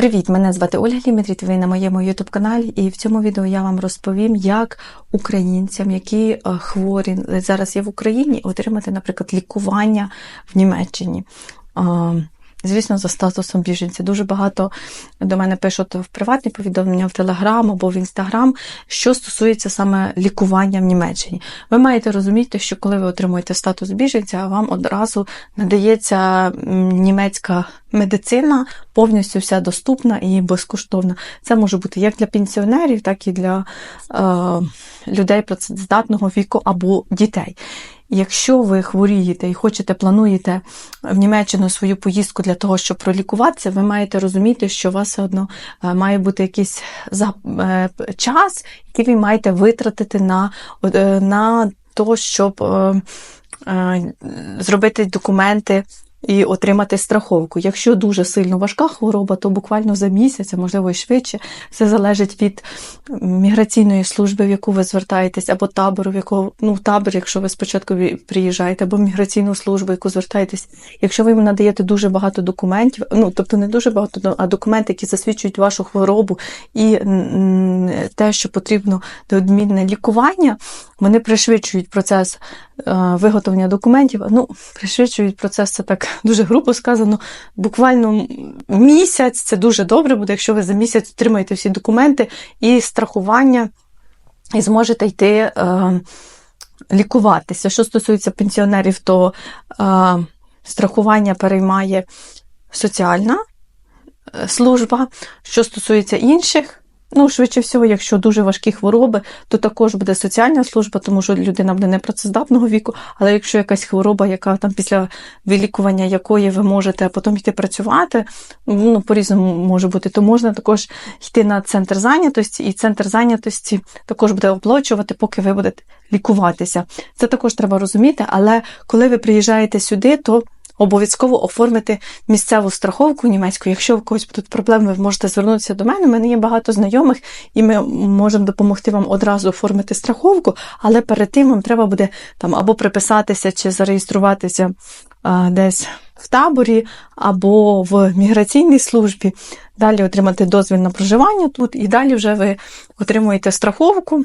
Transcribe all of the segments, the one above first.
Привіт! Мене звати Ольга Лімітріт, ви на моєму youtube каналі, і в цьому відео я вам розповім, як українцям, які е, хворі зараз є в Україні, отримати, наприклад, лікування в Німеччині. Звісно, за статусом біженця. Дуже багато до мене пишуть в приватні повідомлення в Телеграм або в Інстаграм, що стосується саме лікування в Німеччині. Ви маєте розуміти, що коли ви отримуєте статус біженця, вам одразу надається німецька медицина, повністю вся доступна і безкоштовна. Це може бути як для пенсіонерів, так і для е, людей працездатного віку або дітей. Якщо ви хворієте і хочете, плануєте в Німеччину свою поїздку для того, щоб пролікуватися, ви маєте розуміти, що у вас все одно е, має бути якийсь е, час, який ви маєте витратити на, е, на то, щоб е, е, зробити документи. І отримати страховку. Якщо дуже сильно важка хвороба, то буквально за місяць, а можливо і швидше, все залежить від міграційної служби, в яку ви звертаєтесь, або табору, в якого ну табор, якщо ви спочатку приїжджаєте, або міграційну службу, в яку звертаєтесь. Якщо ви їм надаєте дуже багато документів, ну тобто не дуже багато, а документи, які засвідчують вашу хворобу і те, що потрібно неодмінне лікування, вони пришвидшують процес е, виготовлення документів. Ну, пришвидшують процес, це так дуже грубо сказано. Буквально місяць це дуже добре буде, якщо ви за місяць отримаєте всі документи і страхування, і зможете йти е, лікуватися. Що стосується пенсіонерів, то е, страхування переймає соціальна е, служба. Що стосується інших, Ну, швидше всього, якщо дуже важкі хвороби, то також буде соціальна служба, тому що людина буде непрацездатного віку. Але якщо якась хвороба, яка там після вилікування якої ви можете потім йти працювати, ну по-різному може бути, то можна також йти на центр зайнятості, і центр зайнятості також буде оплачувати, поки ви будете лікуватися. Це також треба розуміти, але коли ви приїжджаєте сюди, то Обов'язково оформити місцеву страховку німецьку. Якщо у когось будуть проблеми, ви можете звернутися до мене. У мене є багато знайомих, і ми можемо допомогти вам одразу оформити страховку, але перед тим вам треба буде там або приписатися чи зареєструватися а, десь в таборі, або в міграційній службі, далі отримати дозвіл на проживання тут, і далі вже ви отримуєте страховку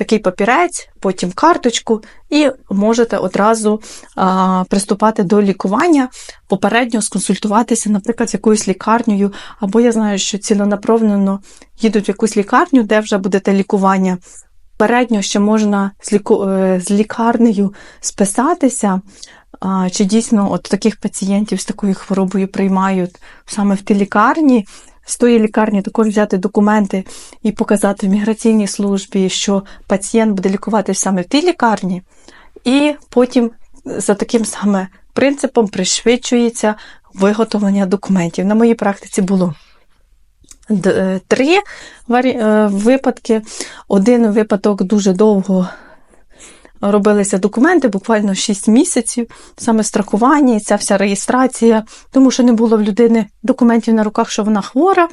такий папірець, потім карточку, і можете одразу а, приступати до лікування, попередньо сконсультуватися, наприклад, з якоюсь лікарнею, або я знаю, що ціленаправлено їдуть в якусь лікарню, де вже будете лікування. Передньо ще можна з, ліку... е, з лікарнею списатися, чи дійсно от таких пацієнтів з такою хворобою приймають саме в тій лікарні, з тої лікарні також взяти документи і показати в міграційній службі, що пацієнт буде лікуватися саме в тій лікарні, і потім за таким саме принципом пришвидшується виготовлення документів. На моїй практиці було е, три е, випадки. Один випадок дуже довго робилися документи, буквально 6 місяців, саме страхування і ця вся реєстрація, тому що не було в людини документів на руках, що вона хвора.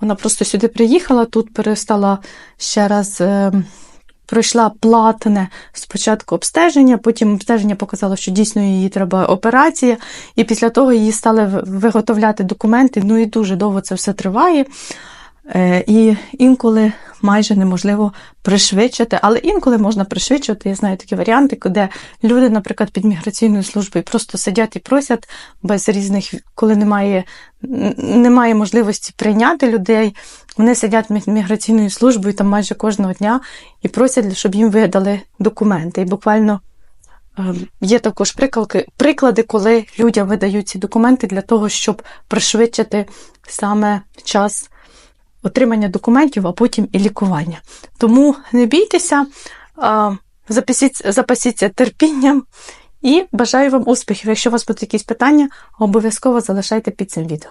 Вона просто сюди приїхала, тут перестала ще раз. е, Пройшла платне спочатку обстеження, потім обстеження показало, що дійсно їй треба операція, і після того її стали виготовляти документи. Ну і дуже довго це все триває. Е, І інколи майже неможливо пришвидшити, але інколи можна пришвидшити. Я знаю такі варіанти, де люди, наприклад, під міграційною службою просто сидять і просять без різних, коли немає, немає можливості прийняти людей. Вони сидять між міграційною службою там майже кожного дня і просять, щоб їм видали документи. І буквально е, є також приклади, приклади, коли людям видають ці документи для того, щоб пришвидшити саме час отримання документів, а потім і лікування. Тому не бійтеся, запасіться, терпінням і бажаю вам успіхів. Якщо у вас будуть якісь питання, обов'язково залишайте під цим відео.